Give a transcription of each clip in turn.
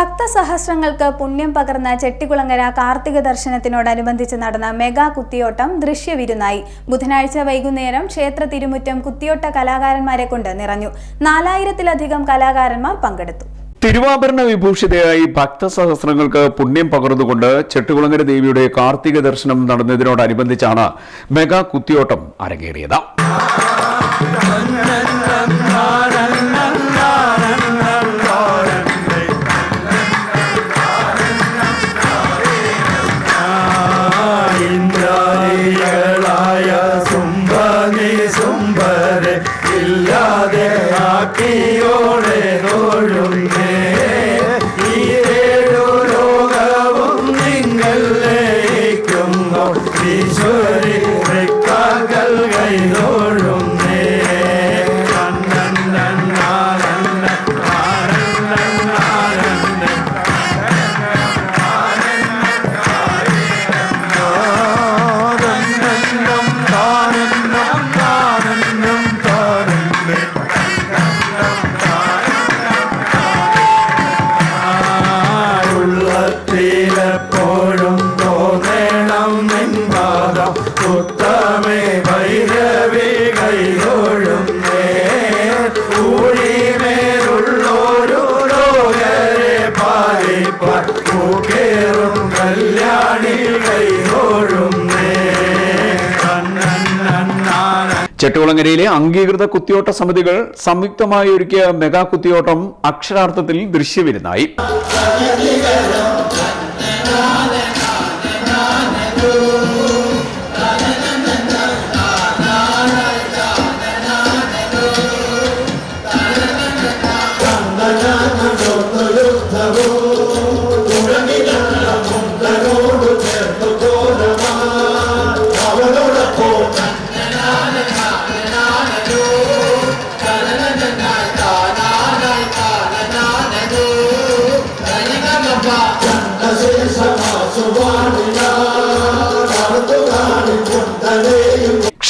ഭക്തസഹസ്രങ്ങൾക്ക് പുണ്യം പകർന്ന ചെട്ടികുളങ്ങര കാർത്തിക ദർശനത്തിനോടനുബന്ധിച്ച് നടന്ന മെഗാ കുത്തിയോട്ടം ദൃശ്യവിരുന്നായി. ബുധനാഴ്ച വൈകുന്നേരം ക്ഷേത്ര തിരുമുറ്റം കുത്തിയോട്ട കലാകാരന്മാരെ കൊണ്ട് നിറഞ്ഞു. നാലായിരത്തിലധികം കലാകാരന്മാർ പങ്കെടുത്തു. തിരുവാഭരണ വിഭൂഷിതയായി ഭക്തസഹസ്രങ്ങൾക്ക് പുണ്യം പകർന്നുകൊണ്ട് ചെട്ടികുളങ്ങര ദേവിയുടെ കാർത്തിക ദർശനം നടന്നതിനോടനുബന്ധിച്ചാണ് മെഗാ കുത്തിയോട്ടം അരങ്ങേറിയത്. ചെട്ടുകുളങ്ങരയിലെ അംഗീകൃത കുത്തിയോട്ട സമിതികൾ സംയുക്തമായി ഒരുക്കിയ മെഗാ കുത്തിയോട്ടം അക്ഷരാർത്ഥത്തിൽ ദൃശ്യവിരുന്നായി.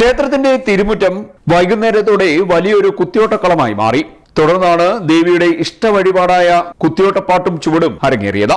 ക്ഷേത്രത്തിന്റെ തിരുമുറ്റം വൈകുന്നേരത്തോടെ വലിയൊരു കുത്തിയോട്ടക്കളമായി മാറി. തുടർന്നാണ് ദേവിയുടെ ഇഷ്ട വഴിപാടായ കുത്തിയോട്ടപ്പാട്ടും ചുവടും അരങ്ങേറിയത്.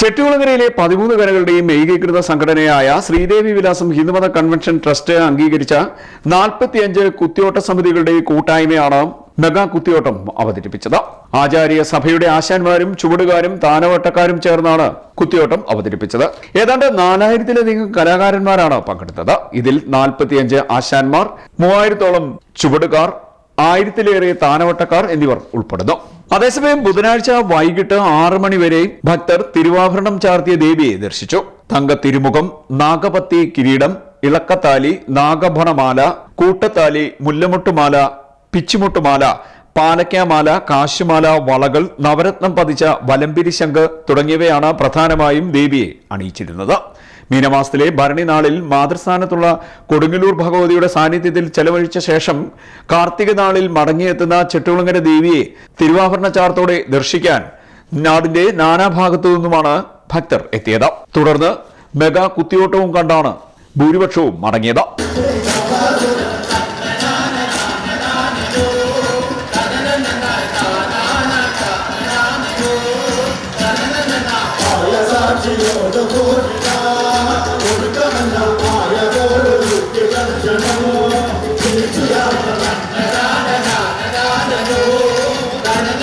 ചെട്ടികുളങ്ങരയിലെ പതിമൂന്ന് കരകളുടെയും ഏകീകൃത സംഘടനയായ ശ്രീദേവി വിലാസം ഹിന്ദുമത കൺവെൻഷൻ ട്രസ്റ്റ് അംഗീകരിച്ച നാൽപ്പത്തിയഞ്ച് കുത്തിയോട്ട സമിതികളുടെ കൂട്ടായ്മയാണ് മെഗാ കുത്തിയോട്ടം അവതരിപ്പിച്ചത്. ആചാര്യ സഭയുടെ ആശാന്മാരും ചുവടുകാരും താനവട്ടക്കാരും ചേർന്നാണ് കുത്തിയോട്ടം അവതരിപ്പിച്ചത്. ഏതാണ്ട് നാലായിരത്തിലധികം കലാകാരന്മാരാണ് പങ്കെടുത്തത്. ഇതിൽ നാൽപ്പത്തിയഞ്ച് ആശാന്മാർ മൂവായിരത്തോളം ചുവടുകാർ ആയിരത്തിലേറെ താനവട്ടക്കാർ എന്നിവർ ഉൾപ്പെടുന്നു. അതേസമയം ബുധനാഴ്ച വൈകിട്ട് ആറു മണി വരെ ഭക്തർ തിരുവാഭരണം ചാർത്തിയ ദേവിയെ ദർശിച്ചു. തങ്ക തിരുമുഖം നാഗപത്തി കിരീടം ഇളക്കത്താലി നാഗഭണമാല കൂട്ടത്താലി മുല്ലമുട്ടുമാല പിച്ചുമുട്ടുമാല പാലക്കാമാല കാശുമാല വളകൾ നവരത്നം പതിച്ച വലമ്പിരി ശംഖ് തുടങ്ങിയവയാണ് പ്രധാനമായും ദേവിയെ അണിയിച്ചിരുന്നത്. മീനവാസത്തിലെ ഭരണി നാളിൽ മാതൃസ്ഥാനത്തുള്ള കൊടുങ്ങല്ലൂർ ഭഗവതിയുടെ സാന്നിധ്യത്തിൽ ചെലവഴിച്ച ശേഷം കാർത്തിക നാളിൽ മടങ്ങിയെത്തുന്ന ചെട്ടുകുളങ്ങര ദേവിയെ തിരുവാഭരണച്ചാർത്തോടെ ദർശിക്കാൻ നാടിന്റെ നാനാഭാഗത്തു നിന്നുമാണ് ഭക്തർ എത്തിയത് തുടർന്ന് മെഗാ കുത്തിയോട്ടവും കണ്ടാണ് ഭൂരിപക്ഷവും മടങ്ങിയത്